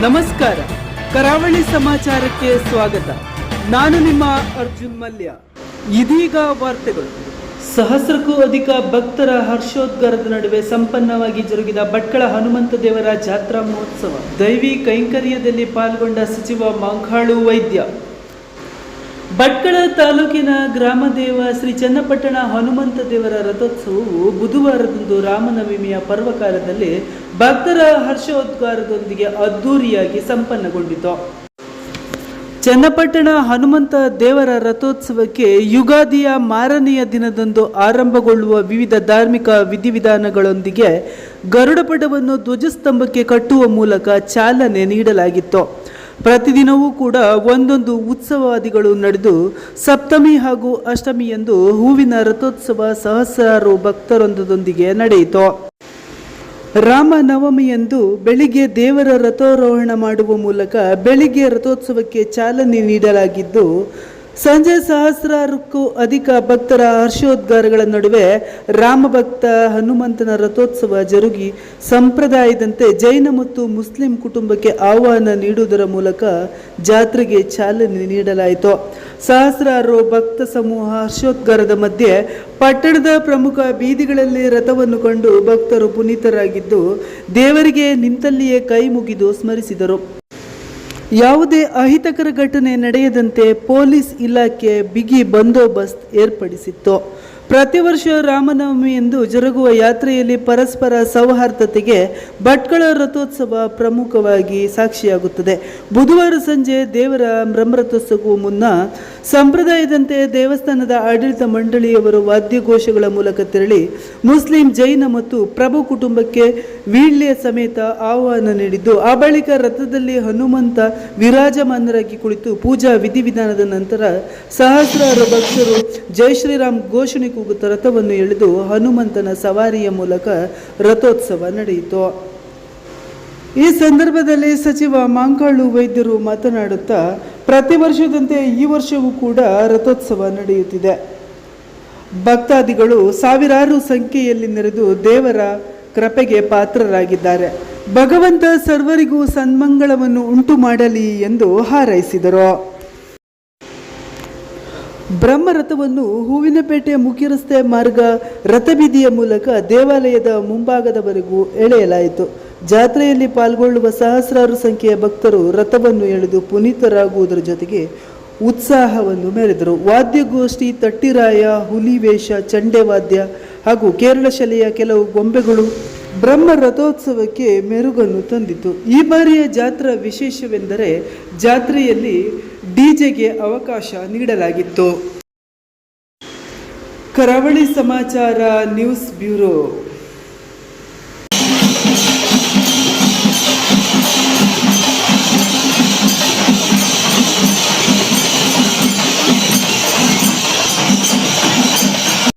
ನಮಸ್ಕಾರ. ಕರಾವಳಿ ಸಮಾಚಾರಕ್ಕೆ ಸ್ವಾಗತ. ನಾನು ನಿಮ್ಮ ಅರ್ಜುನ್ ಮಲ್ಯ. ಇದೀಗ ವಾರ್ತೆಗಳು. ಸಹಸ್ರಕ್ಕೂ ಅಧಿಕ ಭಕ್ತರ ಹರ್ಷೋದ್ಗಾರದ ನಡುವೆ ಸಂಪನ್ನವಾಗಿ ಜರುಗಿದ ಭಟ್ಕಳ ಹನುಮಂತ ದೇವರ ಜಾತ್ರಾ ಮಹೋತ್ಸವ. ದೈವಿ ಕೈಂಕರ್ಯದಲ್ಲಿ ಪಾಲ್ಗೊಂಡ ಸಚಿವ ಮಾಂಕಾಳು ವೈದ್ಯ. ಭಟ್ಕಳ ತಾಲೂಕಿನ ಗ್ರಾಮದೇವ ಶ್ರೀ ಚನ್ನಪಟ್ಟಣ ಹನುಮಂತ ದೇವರ ರಥೋತ್ಸವವು ಬುಧವಾರದಂದು ರಾಮನವಮಿಯ ಪರ್ವಕಾಲದಲ್ಲಿ ಭಕ್ತರ ಹರ್ಷೋದ್ಗಾರದೊಂದಿಗೆ ಅದ್ದೂರಿಯಾಗಿ ಸಂಪನ್ನಗೊಂಡಿತು. ಚನ್ನಪಟ್ಟಣ ಹನುಮಂತ ದೇವರ ರಥೋತ್ಸವಕ್ಕೆ ಯುಗಾದಿಯ ಮಾರನೆಯ ದಿನದಂದು ಆರಂಭಗೊಳ್ಳುವ ವಿವಿಧ ಧಾರ್ಮಿಕ ವಿಧಿವಿಧಾನಗಳೊಂದಿಗೆ ಗರುಡಪಟವನ್ನು ಧ್ವಜಸ್ತಂಭಕ್ಕೆ ಕಟ್ಟುವ ಮೂಲಕ ಚಾಲನೆ ನೀಡಲಾಗಿತ್ತು. ಪ್ರತಿದಿನವೂ ಕೂಡ ಒಂದೊಂದು ಉತ್ಸವಾದಿಗಳು ನಡೆದು ಸಪ್ತಮಿ ಹಾಗೂ ಅಷ್ಟಮಿಯಂದು ಹೂವಿನ ರಥೋತ್ಸವ ಸಹಸ್ರಾರು ಭಕ್ತರೊಂದದೊಂದಿಗೆ ನಡೆಯಿತು. ರಾಮನವಮಿಯಂದು ಬೆಳಿಗ್ಗೆ ದೇವರ ರಥಾರೋಹಣ ಮಾಡುವ ಮೂಲಕ ಬೆಳಿಗ್ಗೆ ರಥೋತ್ಸವಕ್ಕೆ ಚಾಲನೆ ನೀಡಲಾಗಿದ್ದು ಸಂಜೆ ಸಹಸ್ರಾರಕ್ಕೂ ಅಧಿಕ ಭಕ್ತರ ಹರ್ಷೋದ್ಗಾರಗಳ ನಡುವೆ ರಾಮಭಕ್ತ ಹನುಮಂತನ ರಥೋತ್ಸವ ಜರುಗಿ ಸಂಪ್ರದಾಯದಂತೆ ಜೈನ ಮತ್ತು ಮುಸ್ಲಿಂ ಕುಟುಂಬಕ್ಕೆ ಆಹ್ವಾನ ನೀಡುವುದರ ಮೂಲಕ ಜಾತ್ರೆಗೆ ಚಾಲನೆ ನೀಡಲಾಯಿತು. ಸಹಸ್ರಾರು ಭಕ್ತ ಸಮೂಹ ಹರ್ಷೋದ್ಗಾರದ ಮಧ್ಯೆ ಪಟ್ಟಣದ ಪ್ರಮುಖ ಬೀದಿಗಳಲ್ಲಿ ರಥವನ್ನು ಕಂಡು ಭಕ್ತರು ಪುನೀತರಾಗಿದ್ದು ದೇವರಿಗೆ ನಿಂತಲ್ಲಿಯೇ ಕೈ ಮುಗಿದು ಸ್ಮರಿಸಿದರು. ಯಾವುದೇ ಅಹಿತಕರ ಘಟನೆ ನಡೆಯದಂತೆ ಪೊಲೀಸ್ ಇಲಾಖೆ ಬಿಗಿ ಬಂದೋಬಸ್ತ್ ಏರ್ಪಡಿಸಿತ್ತು. ಪ್ರತಿ ವರ್ಷ ರಾಮನವಮಿಯಂದು ಜರುಗುವ ಯಾತ್ರೆಯಲ್ಲಿ ಪರಸ್ಪರ ಸೌಹಾರ್ದತೆಗೆ ಭಟ್ಕಳ ರಥೋತ್ಸವ ಪ್ರಮುಖವಾಗಿ ಸಾಕ್ಷಿಯಾಗುತ್ತದೆ. ಬುಧವಾರ ಸಂಜೆ ದೇವರ ಬ್ರಹ್ಮರಥೋತ್ಸವಕ್ಕೂ ಮುನ್ನ ಸಂಪ್ರದಾಯದಂತೆ ದೇವಸ್ಥಾನದ ಆಡಳಿತ ಮಂಡಳಿಯವರು ವಾದ್ಯಘೋಷಗಳ ಮೂಲಕ ತೆರಳಿ ಮುಸ್ಲಿಂ ಜೈನ ಮತ್ತು ಪ್ರಭು ಕುಟುಂಬಕ್ಕೆ ವೀಳ್ಯ ಸಮೇತ ಆಹ್ವಾನ ನೀಡಿದ್ದು, ಆ ಬಳಿಕ ರಥದಲ್ಲಿ ಹನುಮಂತ ವಿರಾಜಮಾನರಾಗಿ ಕುಳಿತು ಪೂಜಾ ವಿಧಿವಿಧಾನದ ನಂತರ ಸಹಸ್ರಾರು ಭಕ್ತರು ಜೈ ಶ್ರೀರಾಮ್ ಘೋಷಣೆ ಕೂಗುತ್ತಾ ರಥವನ್ನು ಎಳೆದು ಹನುಮಂತನ ಸವಾರಿಯ ಮೂಲಕ ರಥೋತ್ಸವ ನಡೆಯಿತು. ಈ ಸಂದರ್ಭದಲ್ಲಿ ಸಚಿವ ಮಾಂಕಾಳು ವೈದ್ಯರು ಮಾತನಾಡುತ್ತಾ, ಪ್ರತಿ ವರ್ಷದಂತೆ ಈ ವರ್ಷವೂ ಕೂಡ ರಥೋತ್ಸವ ನಡೆಯುತ್ತಿದೆ. ಭಕ್ತಾದಿಗಳು ಸಾವಿರಾರು ಸಂಖ್ಯೆಯಲ್ಲಿ ನೆರೆದು ದೇವರ ಕೃಪೆಗೆ ಪಾತ್ರರಾಗಿದ್ದಾರೆ. ಭಗವಂತ ಸರ್ವರಿಗೂ ಸನ್ಮಂಗಳವನ್ನು ಉಂಟು ಮಾಡಲಿ ಎಂದು ಹಾರೈಸಿದರು. ಬ್ರಹ್ಮರಥವನ್ನು ಹೂವಿನಪೇಟೆ ಮುಖ್ಯ ರಸ್ತೆ ಮಾರ್ಗ ರಥಬೀದಿಯ ಮೂಲಕ ದೇವಾಲಯದ ಮುಂಭಾಗದವರೆಗೂ ಎಳೆಯಲಾಯಿತು. ಜಾತ್ರೆಯಲ್ಲಿ ಪಾಲ್ಗೊಳ್ಳುವ ಸಹಸ್ರಾರು ಸಂಖ್ಯೆಯ ಭಕ್ತರು ರಥವನ್ನು ಎಳೆದು ಪುನೀತರಾಗುವುದರ ಜೊತೆಗೆ ಉತ್ಸಾಹವನ್ನು ಮೆರೆದರು. ವಾದ್ಯಗೋಷ್ಠಿ, ತಟ್ಟಿರಾಯ, ಹುಲಿವೇಷ, ಚಂಡೆವಾದ್ಯ ಹಾಗೂ ಕೇರಳ ಶಲೆಯ ಕೆಲವು ಗೊಂಬೆಗಳು ಬ್ರಹ್ಮ ರಥೋತ್ಸವಕ್ಕೆ ಮೆರುಗನ್ನು ತಂದಿತು ಈ ಬಾರಿಯ ಜಾತ್ರಾ ವಿಶೇಷವೆಂದರೆ ಜಾತ್ರೆಯಲ್ಲಿ ಡಿಜೆಗೆ ಅವಕಾಶ ನೀಡಲಾಗಿತ್ತು. ಕರಾವಳಿ ಸಮಾಚಾರ ನ್ಯೂಸ್ ಬ್ಯೂರೋ.